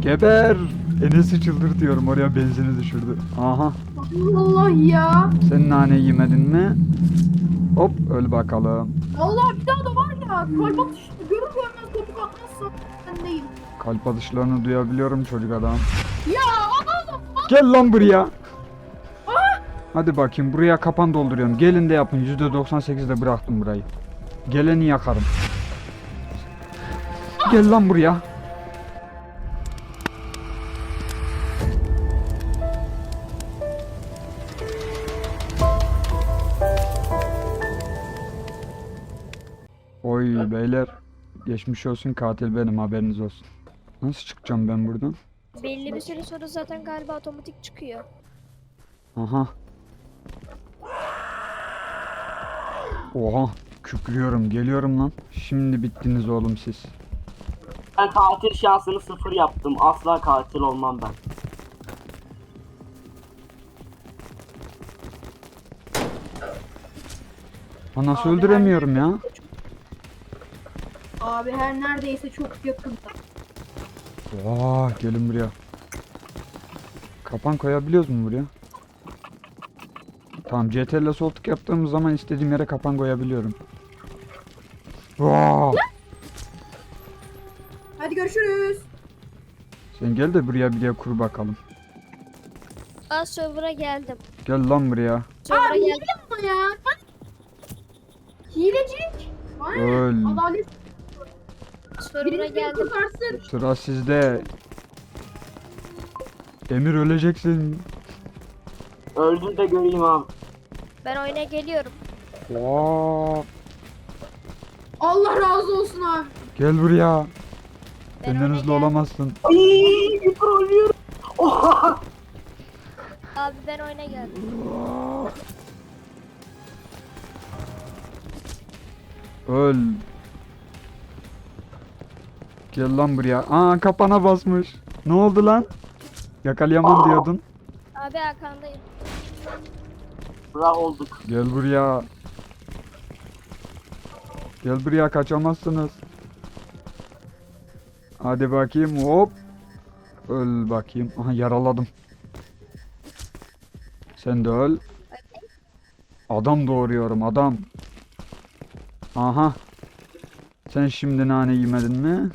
Geber. Enes'i çıldırtıyorum oraya benzini düşürdü. Aha. Allah ya. Sen nane yemedin mi? Hop öl bakalım. Allah bir daha da var ya. Kalp atışı görür görmez topuk atmazsan ben değil. Kalp atışlarını duyabiliyorum çocuk adam. Ya oğlum. Gel lan buraya. Hadi bakayım buraya kapan dolduruyorum. Gelin de yapın. %98'de bıraktım burayı. Geleni yakarım. Gel lan buraya. Oy beyler. Geçmiş olsun katil benim haberiniz olsun. Nasıl çıkacağım ben buradan? Belli bir süre sonra zaten galiba otomatik çıkıyor. Aha. Oha. Kükrüyorum. Geliyorum lan. Şimdi bittiniz oğlum siz. Ben katil şansını sıfır yaptım. Asla katil olmam ben. Nasıl Abi, öldüremiyorum ya? Abi her neredeyse çok yakın. Vaa gelin buraya. Kapan koyabiliyoruz mu buraya? Tamam CTRL sol tık yaptığımız zaman istediğim yere kapan koyabiliyorum. Vaa! Hadi görüşürüz. Sen gel de buraya bir de kur bakalım. Aa server'a geldim. Gel lan buraya. Server'a Abi geldim. hile ya. Hilecik. Öl. Adalet. Server'a Birisi geldim. kurtarsın. Sıra sizde. Emir öleceksin. Öldüm de göreyim abi. Ben oyuna geliyorum. Vaa! Allah razı olsun abi. Gel buraya. Ben Benden öyle hızlı geldim. olamazsın. Ay, bir trollüyorum. Oha! Abi ben oyuna geldim. Öl. Gel lan buraya. Aa kapana basmış. Ne oldu lan? Yakalayamam diyordun. Abi arkandayım. Bırak olduk. Gel buraya. Gel buraya kaçamazsınız. Hadi bakayım hop. Öl bakayım. Aha yaraladım. Sen de öl. Adam doğuruyorum adam. Aha. Sen şimdi nane yemedin mi?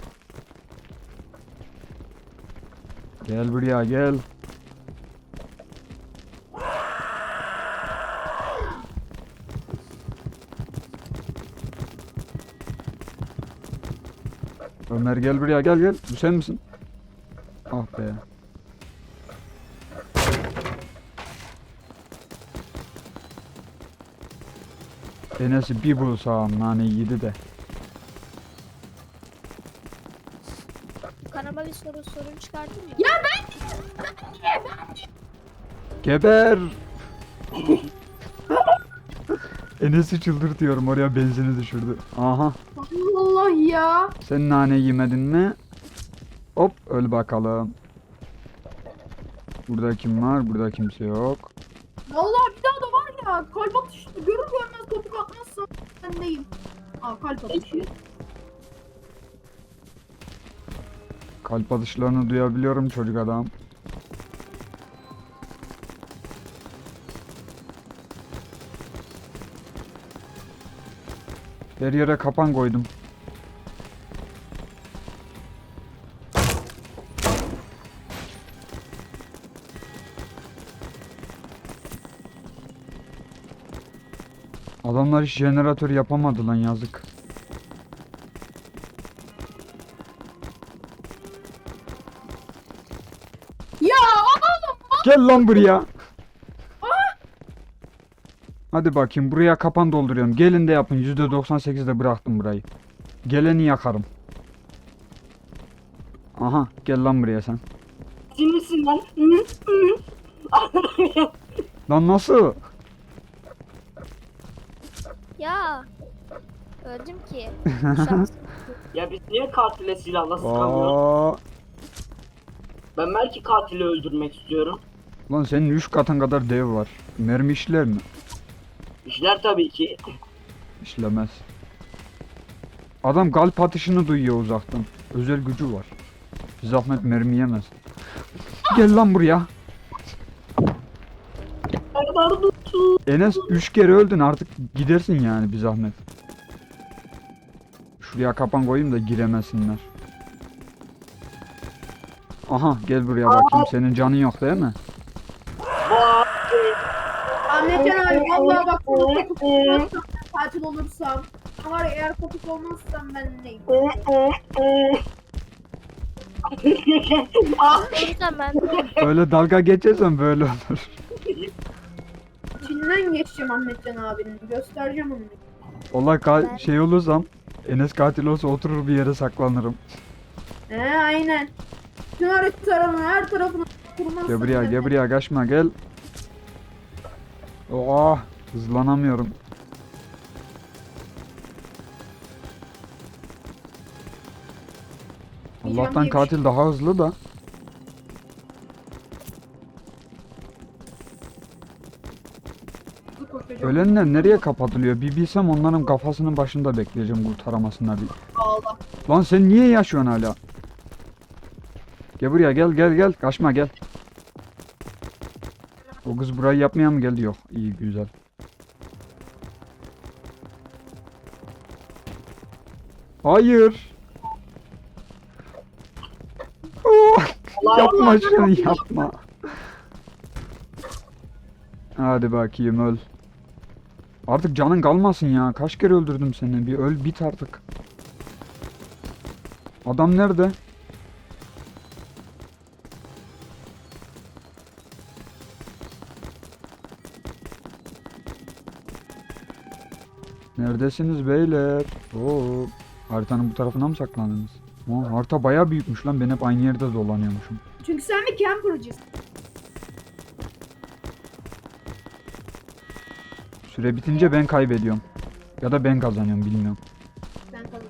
Gel buraya gel. Ömer gel buraya gel gel. Bu sen misin? Ah be. Enes'i bir bulsam nane yedi de. Soru sorun çıkardın mı? Ya ben Geber! Enes'i çıldırtıyorum oraya benzini düşürdü. Aha. Allah ya. Sen nane yemedin mi? Hop öl bakalım. Burada kim var? Burada kimse yok. Vallahi bir daha da var ya. Kalp atışı görür görmez topuk atmazsan ben değil. Aa kalp atışı. Kalp atışlarını duyabiliyorum çocuk adam. Her yere kapan koydum. Adamlar hiç jeneratör yapamadı lan yazık. Gel lan buraya. Hadi bakayım buraya kapan dolduruyorum. Gelin de yapın. %98'de bıraktım burayı. Geleni yakarım. Aha gel lan buraya sen. Sinirsin lan. Lan nasıl? Ya. Öldüm ki. Şans. ya biz niye katile silahla sıkamıyoruz? Aa, Ben belki katili öldürmek istiyorum. Lan senin 3 katın kadar dev var. Mermi işler mi? İşler tabii ki. İşlemez. Adam kalp atışını duyuyor uzaktan. Özel gücü var. Bir zahmet mermi yemez. Gel lan buraya. Enes 3 kere öldün artık gidersin yani bir zahmet. Şuraya kapan koyayım da giremesinler. Aha gel buraya bakayım senin canın yok değil mi? Abi vallahi bak kopuk olmazsam katil olursam. Ama eğer kopuk olmazsam ben neyim? Ben Öyle dalga geçersen böyle olur. İçinden geçeceğim Ahmetcan abinin. Göstereceğim onu. Olay ka- şey olursam Enes katil olsa oturur bir yere saklanırım. He aynen. Tüm haritalarının her tarafını kurmazsam. Gel buraya ben gel buraya kaçma gel. Oh hızlanamıyorum. Allah'tan katil daha hızlı da. Ölenler nereye kapatılıyor? Bir bilsem onların kafasının başında bekleyeceğim kurtaramasınlar diye. Allah. Lan sen niye yaşıyorsun hala? Gel buraya gel gel gel. Kaçma gel. O kız burayı yapmaya mı geldi? Yok. İyi güzel. Hayır. Yapma şunu yapma. Hadi bakayım öl. Artık canın kalmasın ya. Kaç kere öldürdüm seni. Bir öl bit artık. Adam nerede? Neredesiniz beyler? Oo, haritanın bu tarafına mı saklandınız? Oo, harita bayağı büyükmüş lan. Ben hep aynı yerde dolanıyormuşum. Çünkü sen bir camper'cısın. Süre bitince ben kaybediyorum. Ya da ben kazanıyorum bilmiyorum. Ben kazanıyorum.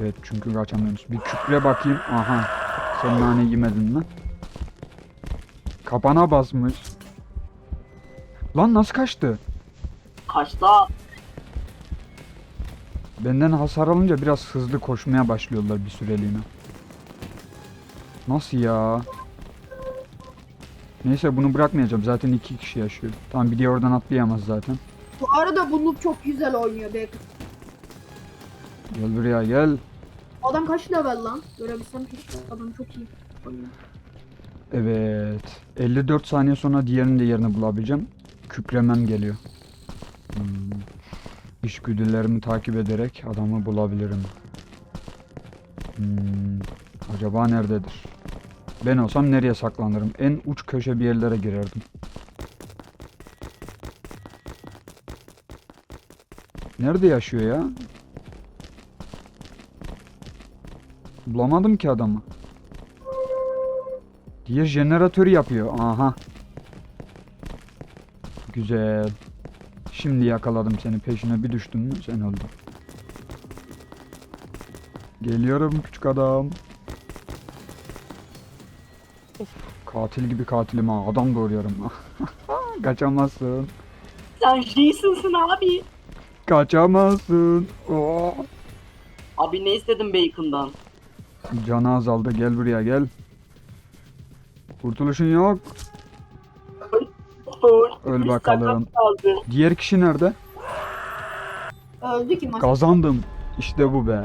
Evet çünkü kaçamıyoruz. Bir küpre bakayım. Aha. Sen nane yemedin lan. Kapana basmış. Lan nasıl kaçtı? Kaçta? Benden hasar alınca biraz hızlı koşmaya başlıyorlar bir süreliğine. Nasıl ya? Neyse bunu bırakmayacağım. Zaten iki kişi yaşıyor. Tamam bir diğer oradan atlayamaz zaten. Bu arada bunu çok güzel oynuyor be. Gel buraya gel. Adam kaç level lan? Görebilsem keşke. Adam çok iyi oynuyor. Evet. 54 saniye sonra diğerinin de yerini bulabileceğim. Kükremem geliyor. Hmm. İşgüdülerimi takip ederek adamı bulabilirim. Hmm. Acaba nerededir? Ben olsam nereye saklanırım? En uç köşe bir yerlere girerdim. Nerede yaşıyor ya? Bulamadım ki adamı. Diğer jeneratörü yapıyor. Aha. Güzel. Şimdi yakaladım seni. Peşine bir düştün mü sen öldün. Geliyorum küçük adam. Katil gibi katilim ha. Adam doğruyorum. Kaçamazsın. Sen Jason'sın abi. Kaçamazsın. Oh. Abi ne istedin Bacon'dan? Canı azaldı. Gel buraya gel. Kurtuluşun yok. Öl Bir bakalım. sakat. Diğer kişi nerede? Öldü ki maç. Kazandım. İşte bu be.